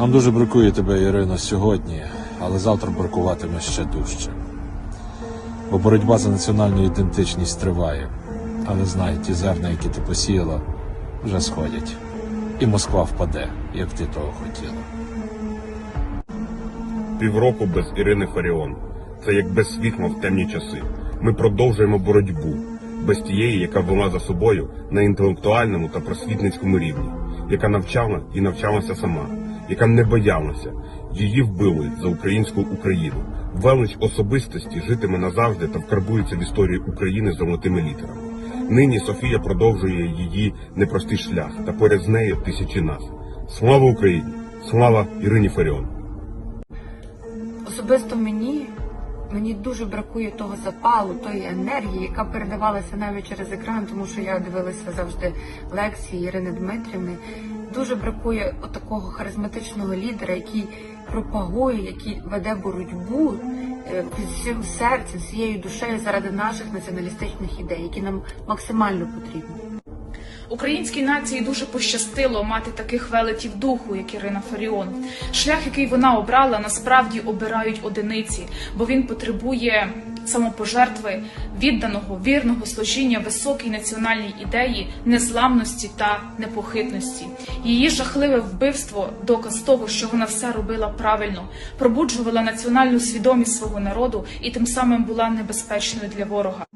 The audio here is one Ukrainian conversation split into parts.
Нам дуже бракує тебе, Ірино, сьогодні, але завтра бракуватиме ще дужче. Бо боротьба за національну ідентичність триває. Але знай, ті зерна, які ти посіяла, вже сходять. І Москва впаде, як ти того хотіла. Півроку без Ірини Фаріон. Це як без світла в темні часи. Ми продовжуємо боротьбу без тієї, яка вела за собою на інтелектуальному та просвітницькому рівні, яка навчала і навчалася сама, яка не боялася. Її вбили за українську Україну. Велич особистості житиме назавжди та вкарбується в історію України золотими літерами. Нині Софія продовжує її непростий шлях, та поряд з нею тисячі нас. Слава Україні! Слава Ірині Фаріон! Особисто мені, мені дуже бракує того запалу, тої енергії, яка передавалася навіть через екран, тому що я дивилася завжди лекції Ірини Дмитрівни. Дуже бракує такого харизматичного лідера, який пропагує, який веде боротьбу е, всім серцем, всією душею заради наших націоналістичних ідей, які нам максимально потрібні. Українській нації дуже пощастило мати таких велетів духу, як Ірина Фаріон. Шлях, який вона обрала, насправді обирають одиниці, бо він потребує самопожертви, відданого, вірного служіння високій національній ідеї, незламності та непохитності. Її жахливе вбивство доказ того, що вона все робила правильно, пробуджувала національну свідомість свого народу і тим самим була небезпечною для ворога.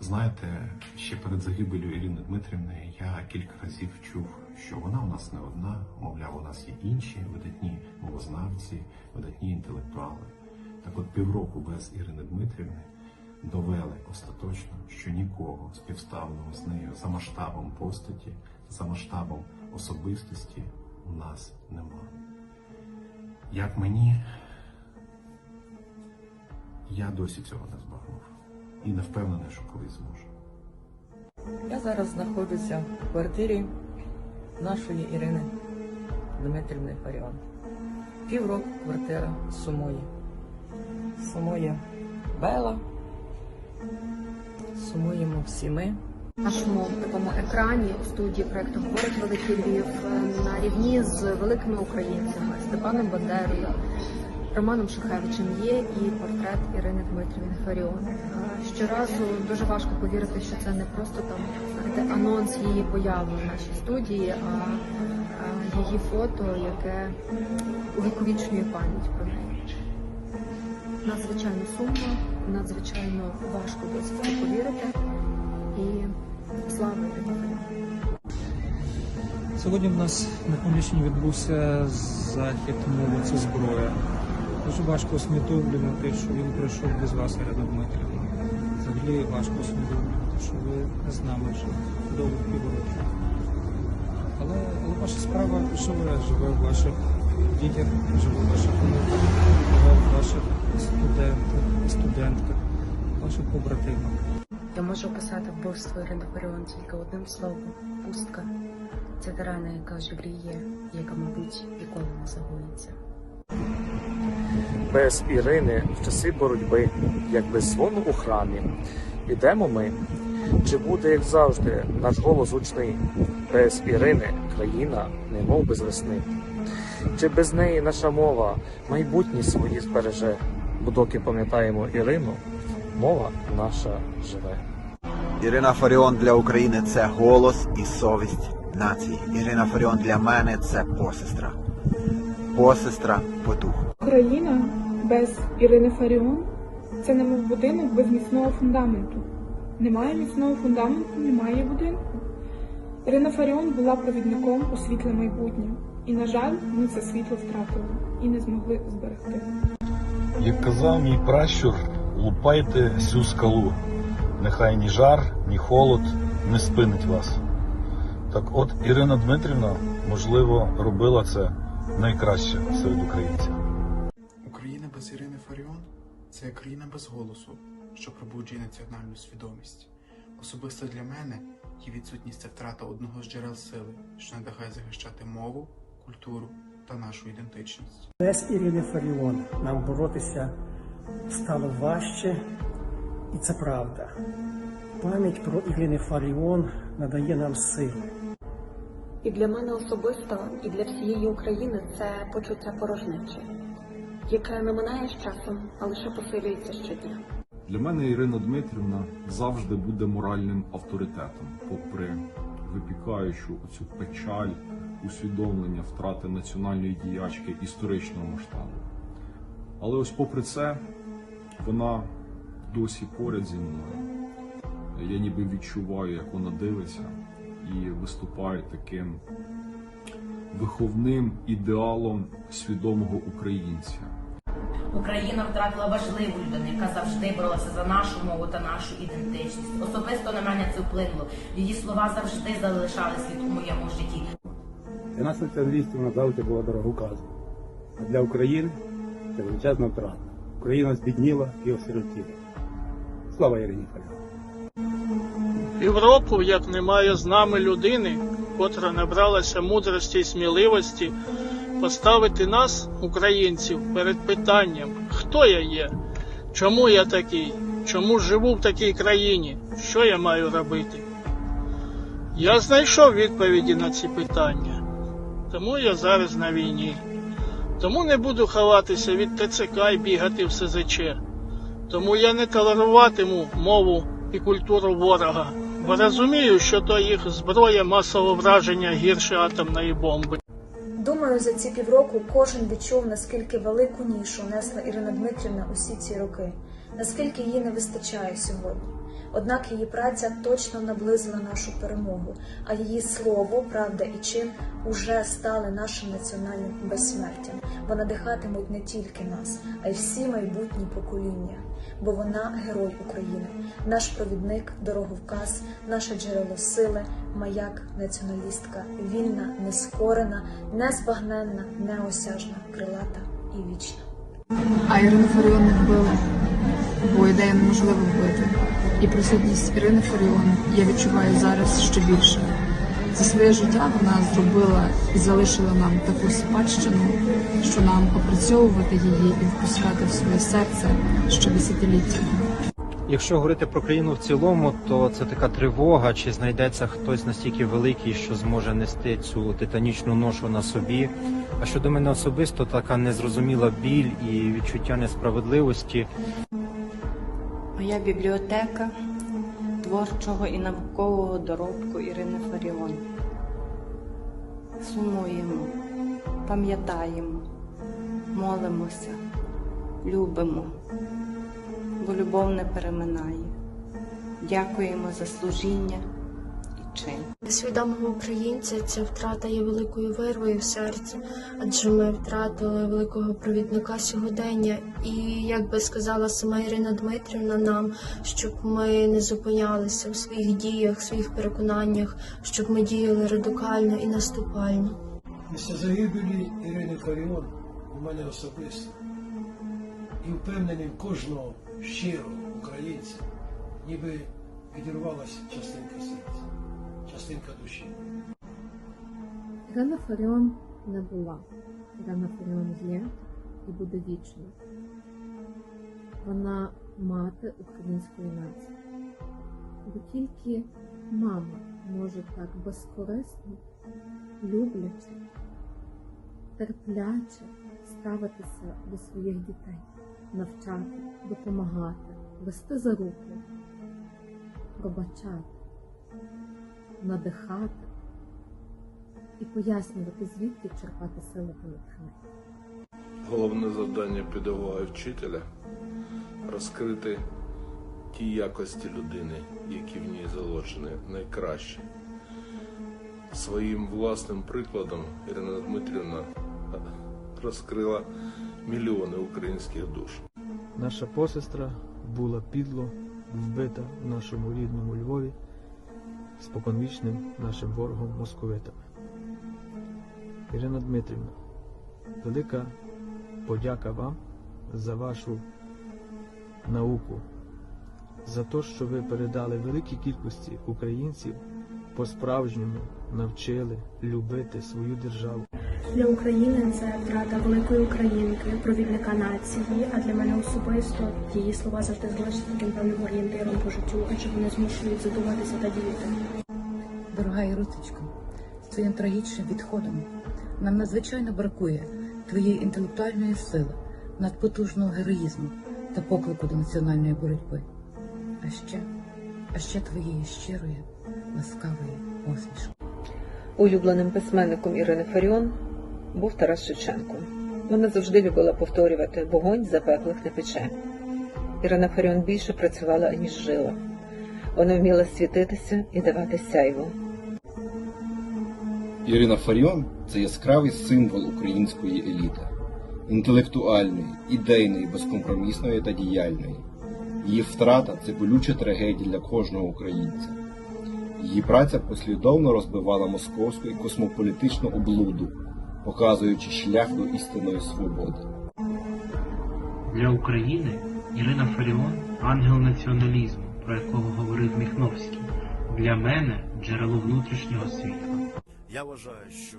Знаєте, ще перед загибелю Ірини Дмитрівни я кілька разів чув, що вона у нас не одна, мовляв, у нас є інші видатні мовознавці, видатні інтелектуали. Так от півроку без Ірини Дмитрівни довели остаточно, що нікого співставного з нею за масштабом постаті, за масштабом особистості у нас нема. Як мені, я досі цього не збагнув і не впевнений, що колись зможу. Я зараз знаходжуся в квартирі нашої Ірини Дмитрівни Фаріон. Півроку квартира сумує. Сумує Бела. Сумуємо всі ми. нашому такому екрані у студії проекту говорить Великий Львів на рівні з великими українцями Степаном Бандерою, Романом Шухевичем є і портрет Ірини Дмитрівни Фаріон. Щоразу дуже важко повірити, що це не просто там знаєте, анонс її появи в нашій студії, а її фото, яке увіковічнює пам'ять про неї. Надзвичайно сумно, надзвичайно важко досі це повірити. І слава Фаріон. Сьогодні в нас на Хмельниччині відбувся захід мови це зброя. Дуже важко усвідомлювати, що він пройшов без вас, Ірина Дмитрівна. Взагалі важко усвідомлювати, що ви з нами вже довго півроку. Але, але ваша справа живе, живе в ваших дітях, живе в ваших онуках, живе в ваших студентах, студентках, ваших побратимах. Я можу описати вбивство Ірини Фаріон тільки одним словом пустка. Це та рана, яка живріє, яка, мабуть, ніколи не загоїться. без Ірини в часи боротьби, як без дзвону у храмі. Ідемо ми, чи буде, як завжди, наш голос гучний, без Ірини країна, немов без весни. Чи без неї наша мова майбутнє свої збереже, бо доки пам'ятаємо Ірину, мова наша живе. Ірина Фаріон для України це голос і совість нації. Ірина Фаріон для мене це посестра. Посестра по духу. Україна без Ірини Фаріон це немов будинок без міцного фундаменту. Немає міцного фундаменту, немає будинку. Ірина Фаріон була провідником у світле майбутнє. І, на жаль, ми це світло втратили і не змогли зберегти. Як казав мій пращур, лупайте всю скалу. Нехай ні жар, ні холод не спинить вас. Так от Ірина Дмитрівна, можливо, робила це найкраще серед українців. Україна без Ірини Фаріон це країна без голосу, що пробуджує національну свідомість. Особисто для мене її відсутність це втрата одного з джерел сили, що надихає захищати мову, культуру та нашу ідентичність. Без Ірини Фаріон нам боротися стало важче, і це правда. Пам'ять про Ірини Фаріон надає нам сили. І для мене особисто, і для всієї України це почуття порожнечі, яке не минає з часом, а лише посилюється щодня. Для мене Ірина Дмитрівна завжди буде моральним авторитетом, попри випікаючу цю печаль, усвідомлення втрати національної діячки історичного масштабу. Але ось попри це, вона досі поряд зі мною. Я ніби відчуваю, як вона дивиться і виступає таким виховним ідеалом свідомого українця. Україна втратила важливу людину, яка завжди боролася за нашу мову та нашу ідентичність. Особисто на мене це вплинуло. Її слова завжди залишали слід у моєму житті. Для нас націоналістів вона завжди була дороговказом. А для України це величезна втрата. Україна збідніла і осиротіла. Слава Ірині Фаріон! Півроку, як немає з нами людини, котра набралася мудрості і сміливості поставити нас, українців, перед питанням, хто я є, чому я такий, чому живу в такій країні, що я маю робити. Я знайшов відповіді на ці питання, тому я зараз на війні. Тому не буду ховатися від ТЦК і бігати в СЗЧ. Тому я не толеруватиму мову і культуру ворога, бо розумію, що то їх зброя масового враження гірше атомної бомби. Думаю, за ці півроку кожен відчув, наскільки велику нішу несла Ірина Дмитрівна усі ці роки, наскільки її не вистачає сьогодні. Однак її праця точно наблизила нашу перемогу, а її слово, правда і чин уже стали нашим національним безсмертям, бо надихатимуть не тільки нас, а й всі майбутні покоління. Бо вона герой України, наш провідник, дороговказ, наше джерело сили, маяк, націоналістка, вільна, нескорена, незбагненна, неосяжна, крилата і вічна. А Ірину Фаріон не бо ідею неможливо вбити. І присутність Ірини Фаріон я відчуваю зараз ще більше. За своє життя вона зробила і залишила нам таку спадщину, що нам опрацьовувати її і впускати в своє серце ще десятиліття. Якщо говорити про країну в цілому, то це така тривога, чи знайдеться хтось настільки великий, що зможе нести цю титанічну ношу на собі. А щодо мене особисто, така незрозуміла біль і відчуття несправедливості. Моя бібліотека творчого і наукового доробку Ірини Фаріон. Сумуємо, пам'ятаємо, молимося, любимо, бо любов не переминає. Дякуємо за служіння чин. Для свідомого українця ця втрата є великою вирвою в серці, адже ми втратили великого провідника сьогодення. І як би сказала сама Ірина Дмитрівна нам, щоб ми не зупинялися в своїх діях, в своїх переконаннях, щоб ми діяли радикально і наступально. Після загибелі Ірини Фаріон у мене особисто і впевненим кожного щирого українця, ніби відірвалася частинка серця, частинка душі. Ірина Фаріон не була. Ірина Фаріон є і буде вічно. Вона мати української нації. Бо тільки мама може так безкорисно, любляче, терпляче ставитися до своїх дітей, навчати, допомагати, вести за руку, пробачати, надихати і пояснювати, звідки черпати сили та натхнення. Головне завдання педагога і вчителя розкрити ті якості людини, які в ній заложені, найкраще. Своїм власним прикладом Ірина Дмитрівна розкрила мільйони українських душ. Наша посестра була підло вбита в нашому рідному Львові споконвічним нашим ворогом московитами. Ірина Дмитрівна, велика подяка вам за вашу науку, за те, що ви передали великій кількості українців по-справжньому навчили любити свою державу. Для України це втрата великої українки, провідника нації, а для мене особисто її слова завжди залишаться таким певним орієнтиром по життю, адже вони змушують задуматися та діяти. Дорога Ірусечко, Своїм трагічним відходом нам надзвичайно бракує твоєї інтелектуальної сили, надпотужного героїзму та поклику до національної боротьби. А ще, а ще твоєї щирої, ласкавої посмішки. Улюбленим письменником Ірини Фаріон був Тарас Шевченко. Вона завжди любила повторювати вогонь запеклих не пече. Ірина Фаріон більше працювала, ніж жила. Вона вміла світитися і давати сяйво. Ірина Фаріон це яскравий символ української еліти, інтелектуальної, ідейної, безкомпромісної та діяльної. Її втрата це болюча трагедія для кожного українця. Її праця послідовно розбивала московську і космополітичну облуду, показуючи шлях до істинної свободи. Для України Ірина Фаріон ангел націоналізму, про якого говорив Міхновський. Для мене джерело внутрішнього світла. Я вважаю, що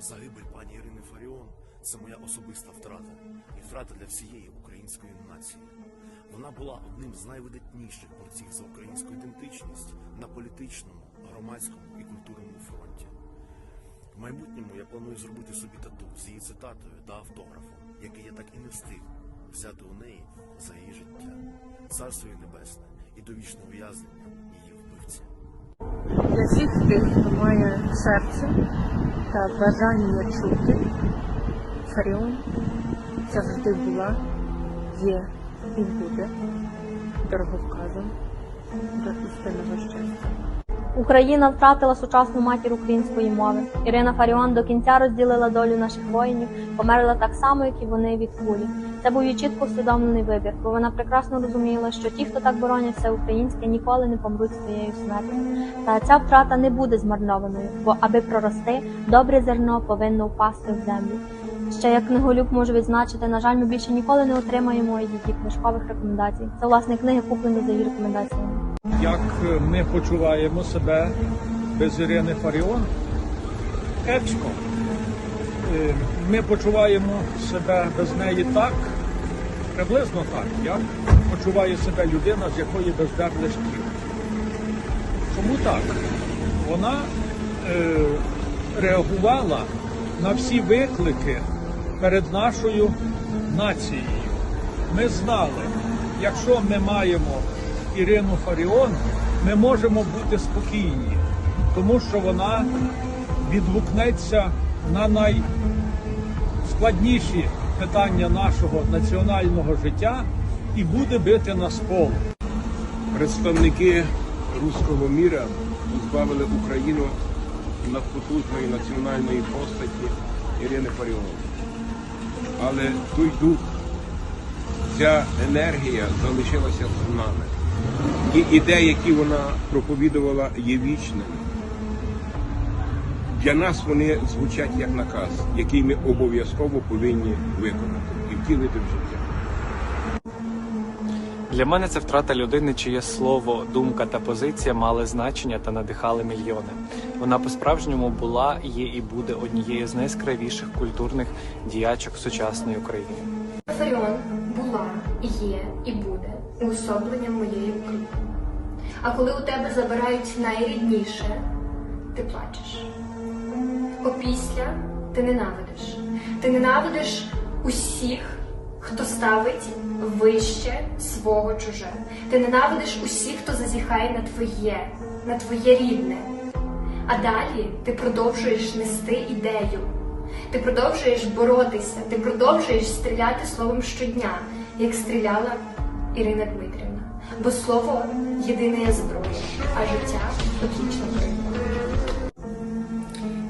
загибель пані Ірини Фаріон це моя особиста втрата і втрата для всієї української нації. Вона була одним з найвидатніших борців за українську ідентичність на політичному, громадському і культурному фронті. В майбутньому я планую зробити собі тату з її цитатою та автографом, який я так і не встиг взяти у неї за її життя. Царство їй небесне і довічне ув'язнення її вбивці. Для всіх тих, хто має серце та бажання чути, Фаріон завжди була, є і буде дороговказом до істинного щастя. Україна втратила сучасну матір української мови. Ірина Фаріон до кінця розділила долю наших воїнів, померла так само, як і вони від кулі. Це був її чітко усвідомлений вибір, бо вона прекрасно розуміла, що ті, хто так боронять все українське, ніколи не помруть своєю смертю. Та ця втрата не буде змарнованою, бо аби прорости, добре зерно повинно впасти в землю. Ще як книголюб можу відзначити, на жаль, ми більше ніколи не отримаємо її книжкових рекомендацій. Це власне книги куплені за її рекомендаціями. Як ми почуваємо себе без Ірини Фаріон? Кепсько. Е, Ми почуваємо себе без неї так, приблизно так, як почуває себе людина, з якої бездерли шкіл. Чому так? Вона е, реагувала на всі виклики перед нашою нацією. Ми знали, якщо ми маємо Ірину Фаріон, ми можемо бути спокійні, тому що вона відгукнеться на найскладніші питання нашого національного життя і буде бити на сполу. Представники руського міра позбавили Україну надпотужної національної постаті Ірини Фаріон. Але той дух, ця енергія залишилася з нами. Ті ідеї, які вона проповідувала, є вічними. Для нас вони звучать як наказ, який ми обов'язково повинні виконати і втілити в життя. Для мене це втрата людини, чиє слово, думка та позиція мали значення та надихали мільйони. Вона по-справжньому була, є і буде однією з найяскравіших культурних діячок сучасної України. Фаріон була, є і буде уособленням моєї України. А коли у тебе забирають найрідніше, ти плачеш. Опісля ти ненавидиш. Ти ненавидиш усіх, хто ставить вище свого чуже. Ти ненавидиш усіх, хто зазіхає на твоє, на твоє рідне. А далі ти продовжуєш нести ідею. Ти продовжуєш боротися, ти продовжуєш стріляти словом щодня, як стріляла Ірина Дмитрівна. Бо слово єдина зброя, а життя приклад.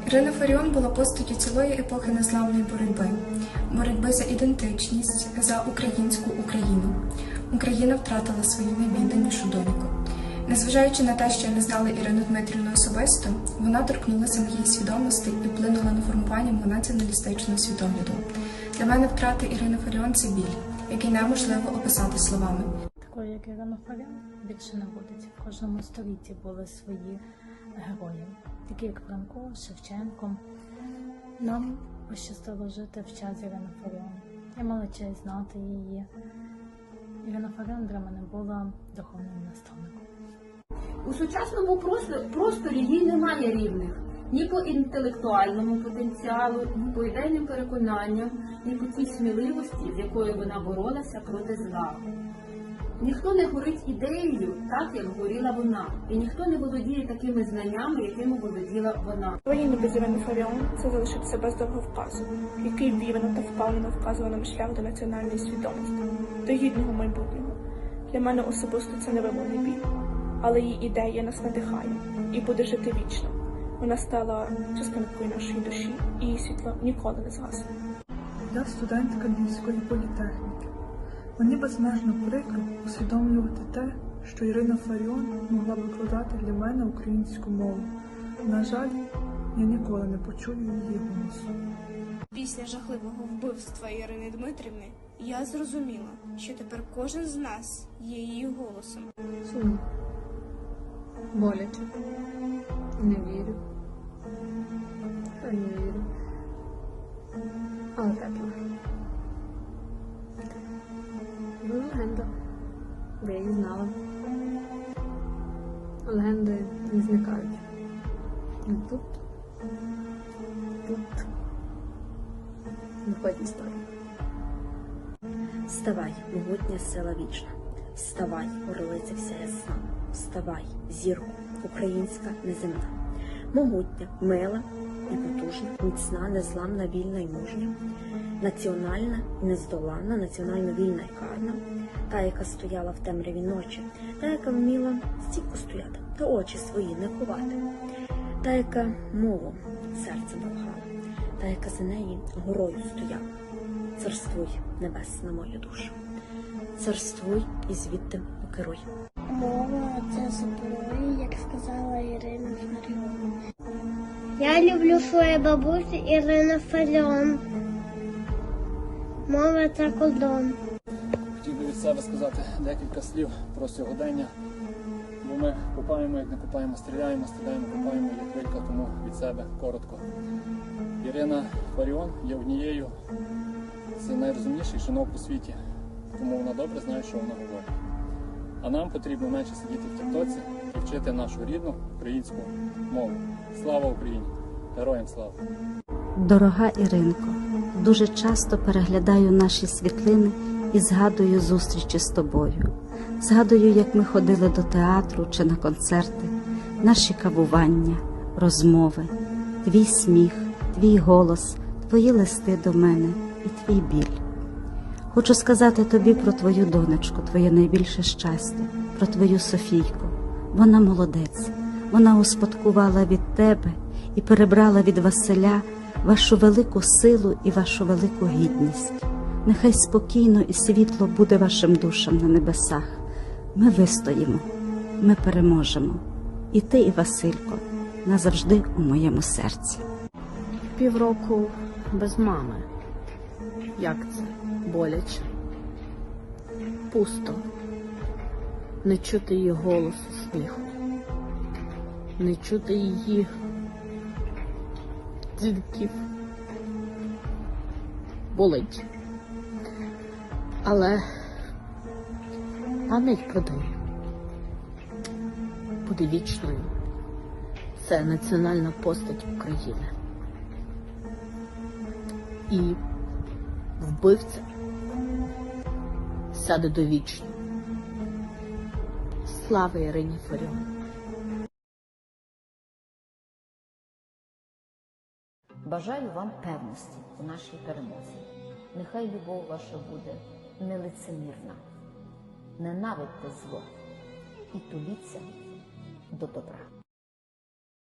Ірина Фаріон була постаттю цілої епохи незламної боротьби, боротьби за ідентичність, за українську Україну. Україна втратила свою найвідданішу доньку. Незважаючи на те, що я не знала Ірину Дмитрівну особисто, вона торкнулася моєї свідомості і вплинула на формування мого націоналістичного світогляду. Для мене втрата Ірини Фаріон це біль, який неможливо описати словами. Такої, як більше не буде. В кожному столітті були свої герої, такі як Франко, Шевченко. Нам пощастило жити в час Ірини Фаріон. Я мала честь знати її. Ірина Фаріон для мене була духовним наставником. У сучасному просторі їй немає рівних. ні по інтелектуальному потенціалу, ні по ідейним переконанням, ні по тій сміливості, з якою вона боролася проти зла. Ніхто не горить ідеєю так, як горіла вона, і ніхто не володіє такими знаннями, якими володіла вона. Воїни без Фаріон це залишитися без дороговказу, який вірно та впевнено вказував нам шлях до національної свідомості, до гідного майбутнього. Для мене особисто це невимовний біль, але її ідея нас надихає і буде жити вічно. Вона стала частинкою нашої душі, і її світло ніколи не згасне. Я студентка Львівської політехніки. Мені безмежно прикро усвідомлювати те, що Ірина Фаріон могла викладати для мене українську мову. На жаль, я ніколи не почую її голосу. Після жахливого вбивства Ірини Дмитрівни я зрозуміла, що тепер кожен з нас є її голосом. Сумно. Боляче. Не вірю. Та не вірю. Але тепло. Легенда. Бо я її знала. Легенди не зникають. Ну, Тут. Тут. Виходить історія. Вставай, могутня сила вічна. Вставай, орлиця вся ясна. Вставай, зірку, українська неземна. Могутня, мила і потужна, міцна, незламна, вільна і мужня. Національна і нездоланна, національно вільна і карна. Та, яка стояла в темряві ночі, та, яка вміла стійко стояти, та очі свої не ховати. Та, яка мову серцем благала, та, яка за неї горою стояла. Царствуй, небесна моя душа. Царствуй і звідти покеруй. Мова це зброя, як сказала Ірина Фаріон. Я люблю свою бабусю Ірину Фаріон. Мова це кордон. Хотів би від себе сказати декілька слів про сьогодення, бо ми купаємо, як не купаємо, стріляємо, стріляємо, купаємо, як крилька, тому від себе коротко. Ірина Фаріон є однією з найрозумніших жінок у світі, тому вона добре знає, що вона говорить. А нам потрібно менше сидіти в тіктоці і вчити нашу рідну українську мову. Слава Україні! Героям слава! Дорога Іринко, дуже часто переглядаю наші світлини і згадую зустрічі з тобою. Згадую, як ми ходили до театру чи на концерти, наші кавування, розмови, твій сміх, твій голос, твої листи до мене і твій біль. Хочу сказати тобі про твою донечку, твоє найбільше щастя, про твою Софійку. Вона молодець, вона успадкувала від тебе і перебрала від Василя вашу велику силу і вашу велику гідність. Нехай спокійно і світло буде вашим душам на небесах. Ми вистоїмо, ми переможемо. І ти, і Василько, назавжди у моєму серці. Півроку без мами. Як це? Боляче. Пусто. Не чути її голосу, сміху. Не чути її дзвінків. Болить. Але пам'ять про неї буде вічною. Це національна постать України. І вбивця сяде довічно. Слава Ірині Фаріон! Бажаю вам певності у нашій перемозі. Нехай любов ваша буде нелицемірна. Ненавидьте зло і туліться до добра.